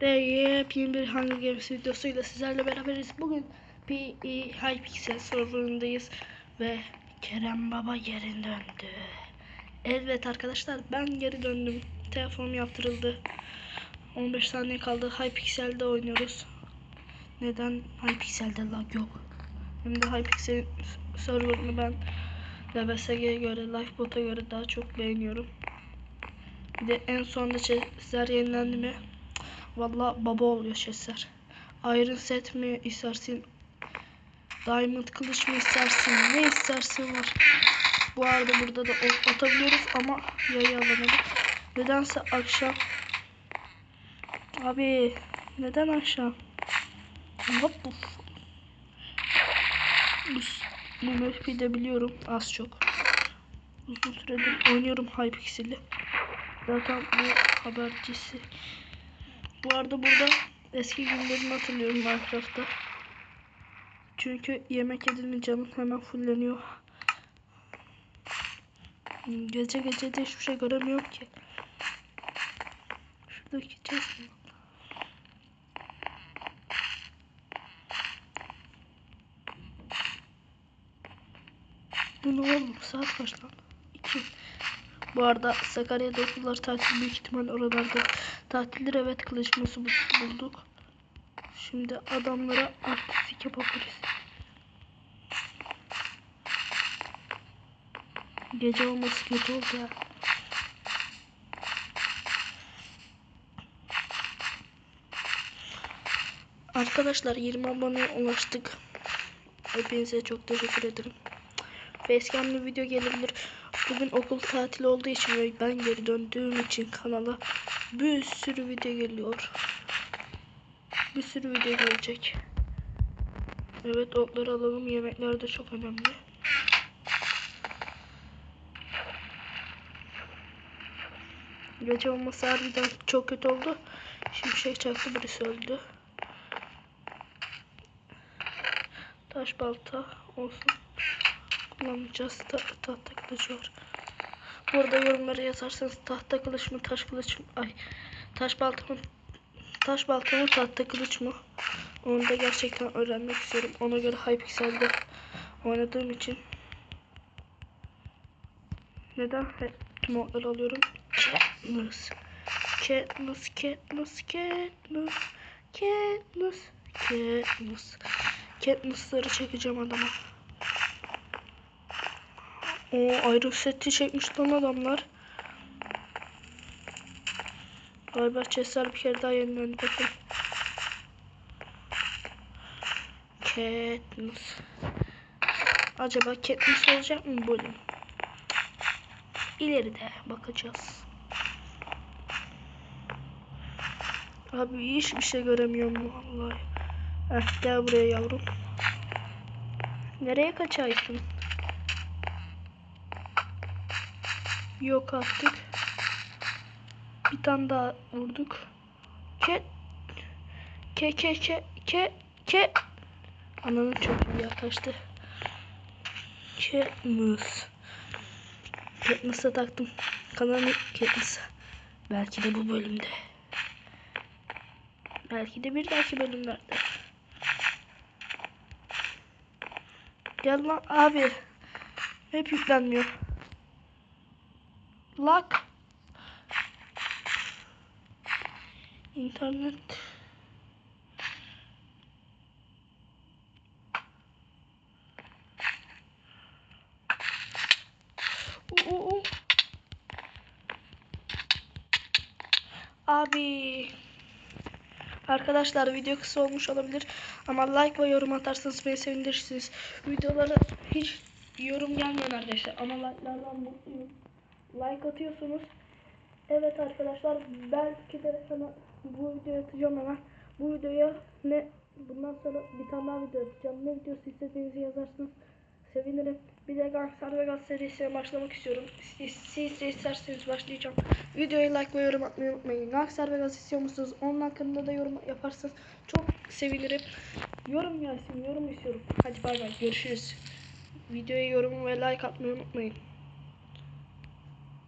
De yepyeni bir Hunger Games videosuyla sizlerle beraberiz. Bugün PE Hypixel serverındayız ve Kerem Baba geri döndü. Evet arkadaşlar ben geri döndüm. Telefonum yaptırıldı. 15 saniye kaldı. Hypixel'de oynuyoruz. Neden Hypixel'de lag yok? Hem de Hypixel serverını ben LBSG'ye göre, Lifebot'a göre daha çok beğeniyorum. Bir de en sonunda chestler yenilendi mi? Valla baba oluyor chestler. Iron set mi istersin? Diamond kılıç mı istersin? Ne istersin var. Bu arada burada da ok atabiliyoruz ama yayı alamadık. Nedense akşam. Abi neden akşam? Bu. Bu, bu map'i de biliyorum az çok. Uzun süredir oynuyorum Hypixel'i. Zaten bu habercisi. Bu arada burada eski günlerimi hatırlıyorum Minecraft'ta. Çünkü yemek yedin mi canın hemen fulleniyor. Gece gece de hiçbir şey göremiyorum ki. Şuradaki mi? Bu ne oğlum? Saat kaç lan? 2. Bu arada Sakarya'da okullar tatil büyük ihtimal oralarda tatildir evet kılıçması bulduk. Şimdi adamlara artistik yapabiliriz. Gece olması kötü oldu ya. Arkadaşlar 20 aboneye ulaştık. Hepinize çok teşekkür ederim. Facecam'lı video gelebilir. Bugün okul tatil olduğu için ve ben geri döndüğüm için kanala bir sürü video geliyor. Bir sürü video gelecek. Evet otları alalım. Yemekler de çok önemli. Gece olması harbiden çok kötü oldu. Şimşek çaktı birisi öldü. Taş balta olsun kullanacağız. Ta tahta kılıcı var. Burada yorumlara yazarsanız tahta kılıç mı taş kılıç mı ay taş balta mı taş balta mı tahta kılıç mı onu da gerçekten öğrenmek istiyorum. Ona göre Hypixel'de oynadığım için neden hep modları alıyorum? Katniss Katniss Katniss Katniss Katniss Katniss Katniss'ları çekeceğim adama. O ayrı seti çekmiş lan adamlar. Galiba chestler bir kere daha yenilendi bakın. Katniss. Acaba Katniss olacak mı bölüm? İleride bakacağız. Abi hiçbir şey göremiyorum vallahi. Heh, gel buraya yavrum. Nereye kaçaysın? Yok artık. Bir tane daha vurduk. Ke ke ke ke ke ke Ananın iyi yaklaştı. Katniss. Katniss'a taktım. Kanalını Katniss'a. Belki de bu bölümde. Belki de bir dahaki bölümlerde. Gel lan abi. Hep yüklenmiyor. Lag. İnternet. Oo. Abi. Arkadaşlar video kısa olmuş olabilir ama like ve yorum atarsanız beni sevindirirsiniz. Videolara hiç yorum gelmiyor arkadaşlar ama like'lardan mutluyum. Like atıyorsunuz. Evet arkadaşlar belki de sana bu videoyu atacağım ama bu videoya ne bundan sonra bir tane daha video atacağım. Ne videosu istediğinizi yazarsınız. Sevinirim. Bir de Gangster Vegas serisine başlamak istiyorum. Siz, siz de isterseniz başlayacağım. Videoyu like ve yorum atmayı unutmayın. Gangster Vegas istiyor musunuz? Onun hakkında da yorum yaparsanız çok sevinirim. Yorum gelsin. Yorum istiyorum. Hadi bay bay. Görüşürüz. Videoya yorum ve like atmayı unutmayın.